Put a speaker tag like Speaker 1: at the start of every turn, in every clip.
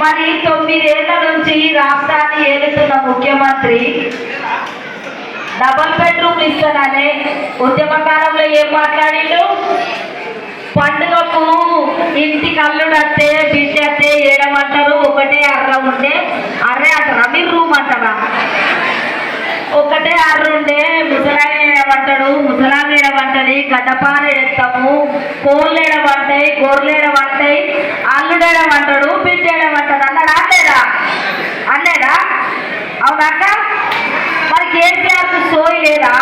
Speaker 1: మరి తొమ్మిదేళ్ళ నుంచి రాష్ట్రాన్ని ఏలుతున్న ముఖ్యమంత్రి డబల్ బెడ్రూమ్ ఇస్తాననే ఉద్యమ కాలంలో ఏం మాట్లాడిండు? పండుగకు ఇంటికి అల్లుడు వస్తే బిడ్డ వస్తే ఏడమంటారు? ఒకటే అర్ర ఉంటే అర్రే అంటారా? మీరు రూమ్ అంటారా? ఒకటే అర్ర ఉండే ముసలాయన ఏడమంటాడు ముసలామి ఏడమంటది గడ్డపార ఎడతాము కోళ్ళు ఏడమంటాయి గొర్రెలు ఏడమంటాయి అల్లుడు ఏడమంటాడు అన్నాడు అనలేదా అనలేదా అవునాక మరి కేసీఆర్ సోయి లేదా?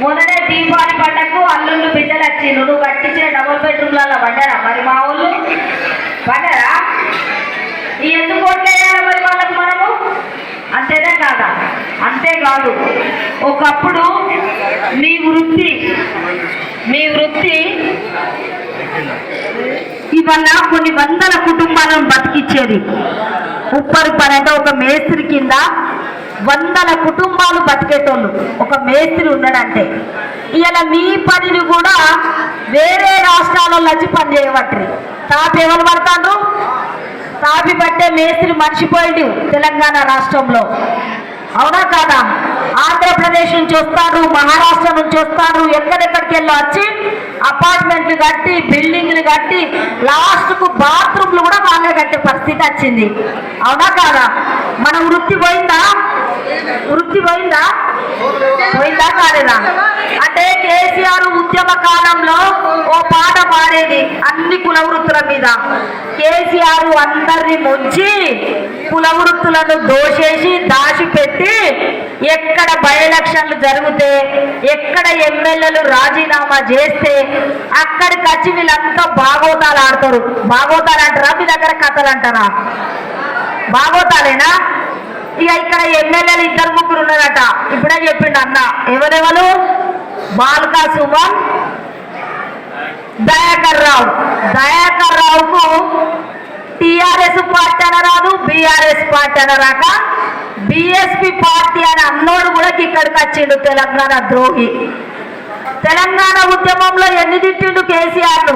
Speaker 1: మొదటే దీపావళి పండగకు అల్లుళ్ళు బిడ్డలు వచ్చిండు నువ్వు కట్టించిన డబుల్ బెడ్రూమ్లలో పడ్డారా మరి మా ఊళ్ళు? పడ్డారా ఈ ఎందుకు ఓట్లేయాలి మరి వాళ్ళకు మనము? అంతేనా కాదా? అంతేకాదు. ఒకప్పుడు మీ వృత్తి మీ వృత్తి ఇవల్ల కొన్ని వందల కుటుంబాలను బతికిచ్చేది. ఉప్పరు పని ఒక మేస్త్రి కింద వందల కుటుంబాలు బతికేటోళ్ళు. ఒక మేస్త్రి ఉన్నాడంటే. ఇలా మీ పనిని కూడా వేరే రాష్ట్రాలలో వచ్చి పని చేయబట్టి తాపి ఎవరు పడతాను తాపి పట్టే మేస్త్రి మర్చిపోయింది తెలంగాణ రాష్ట్రంలో. అవునా కాదా? ఆంధ్రప్రదేశ్ నుంచి వస్తారు మహారాష్ట్ర నుంచి వస్తారు ఎక్కడెక్కడికి వెళ్ళి వచ్చి అపార్ట్మెంట్లు కట్టి బిల్డింగ్లు కట్టి లాస్ట్కు బాత్రూమ్లు కూడా వాళ్ళే కట్టే పరిస్థితి వచ్చింది. అవునా కాదా మన వృత్తి పోయిందా వృత్తి పోయిందా? పోయిందా కాలేదా? అంటే కేసీఆర్ ఉద్యమ కాలంలో ఓ పాట పాడేది అన్ని కుల వృత్తుల మీద. కేసీఆర్ అందరిని ముంచి కుల వృత్తులను దోషేసి దాచిపెట్టి ఎక్కడ బై ఎలక్షన్లు జరిగితే ఎక్కడ ఎమ్మెల్యేలు రాజీనామా చేస్తే అక్కడికి వచ్చి వీళ్ళంతా బాగోతాలు ఆడతారు. భాగోతాలు అంటారా? మీ దగ్గర కథలు అంటారా? బాగోతాలేనా? ఇక ఇక్కడ ఎమ్మెల్యేలు ఇద్దరు ముగ్గురు ఉన్నారట. ఇప్పుడే చెప్పిండు అన్న. ఎవరెవరు? బాల్కా సుమన్ దయాకర్ రావు. దయాకర్ రావుకు టిఆర్ఎస్ పార్టీ అనరాదు బీఆర్ఎస్ పార్టీ అనరాక బిఎస్పి పార్టీ అని అన్నోడు కూడా ఇక్కడికి వచ్చిండు తెలంగాణ ద్రోహి. తెలంగాణ ఉద్యమంలో ఎన్ని తిట్టిండు కేసీఆర్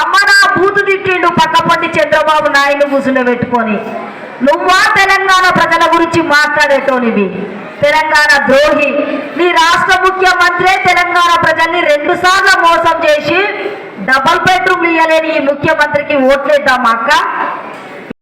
Speaker 1: అమ్మ నా బూతు తిట్టిండు పక్కపండి చంద్రబాబు నాయుడు కూసులో పెట్టుకొని. నువ్వా తెలంగాణ ప్రజల గురించి మాట్లాడేటోనివి? తెలంగాణ ద్రోహి. నీ రాష్ట్ర ముఖ్యమంత్రే తెలంగాణ ప్రజల్ని రెండు సార్లు మోసం చేసి డబల్ బెడ్రూమ్ ఇయ్యలేని ఈ ముఖ్యమంత్రికి ఓట్లేద్దామా అక్క?